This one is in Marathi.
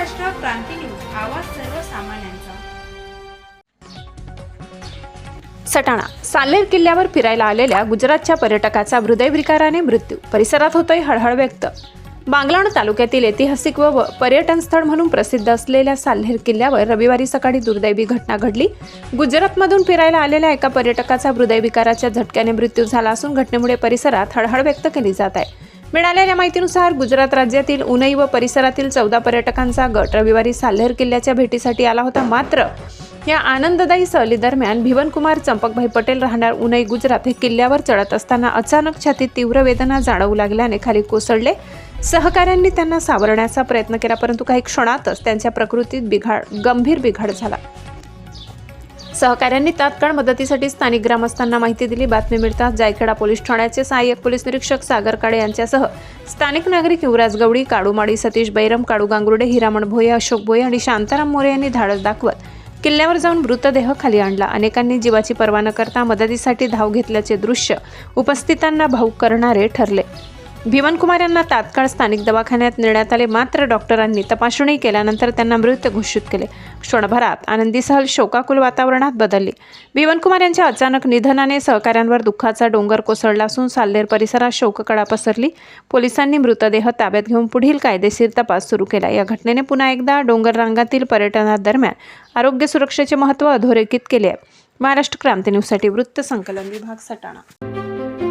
क्रांती न्यूज आवाज सर्वसामान्यांचा. सटाणा साल्हेर किल्ल्यावर फिरायला आलेल्या गुजरातच्या पर्यटकाचा हृदयविकाराने मृत्यू परिसरात होतोय हळहळ व्यक्त. बांगलाण तालुक्यातील ऐतिहासिक व पर्यटन स्थळ म्हणून प्रसिद्ध असलेल्या साल्हेर किल्ल्यावर रविवारी सकाळी दुर्दैवी घटना घडली. गुजरातमधून फिरायला आलेल्या एका पर्यटकाचा हृदयविकाराच्या झटक्याने मृत्यू झाला असून घटनेमुळे परिसरात हळहळ व्यक्त केली जात आहे. मिळालेल्या माहितीनुसार गुजरात राज्यातील उनई व परिसरातील चौदा पर्यटकांचा गट रविवारी साल्हेर किल्ल्याच्या भेटीसाठी आला होता. मात्र या आनंददायी सहलीदरम्यान भिवनकुमार चंपकभाई पटेल राहणार उनई गुजरात हे किल्ल्यावर चढत असताना अचानक छातीत तीव्र वेदना जाणवू लागल्याने खाली कोसळले. सहकाऱ्यांनी त्यांना सावरण्याचा प्रयत्न केला परंतु काही क्षणातच त्यांच्या प्रकृतीत बिघाड गंभीर बिघाड झाला. सहकाऱ्यांनी तात्काळ मदतीसाठी स्थानिक ग्रामस्थांना माहिती दिली. बातमी मिळताच जायखेडा पोलीस ठाण्याचे सहाय्यक पोलीस निरीक्षक सागर काळे यांच्यासह स्थानिक नागरिक युवराज गवडी काडूमाडी सतीश बैरम काडू गांगुर्डे हिरामण भोये अशोक भोये आणि शांताराम मोरे यांनी धाडस दाखवत किल्ल्यावर जाऊन मृतदेह खाली आणला. अनेकांनी जीवाची पर्वा न करता मदतीसाठी धाव घेतल्याचे दृश्य उपस्थितांना भाऊक करणारे ठरले. भीमनकुमार यांना तात्काळ स्थानिक दवाखान्यात नेण्यात आले. मात्र डॉक्टरांनी तपासणी केल्यानंतर त्यांना मृत घोषित केले. क्षणभरात आनंदी सहल शोकाकुल वातावरणात बदलली. भीमनकुमार यांच्या अचानक निधनाने सहकाऱ्यांवर दुःखाचा डोंगर कोसळला असून साल्लेर परिसरात शोककळा पसरली. पोलिसांनी मृतदेह ताब्यात घेऊन पुढील कायदेशीर तपास सुरू केला. या घटनेने पुन्हा एकदा डोंगर रांगातील पर्यटनादरम्यान आरोग्य सुरक्षेचे महत्त्व अधोरेखित केले आहे. महाराष्ट्र क्रांती न्यूजसाठी वृत्त संकलन विभाग सटाणा.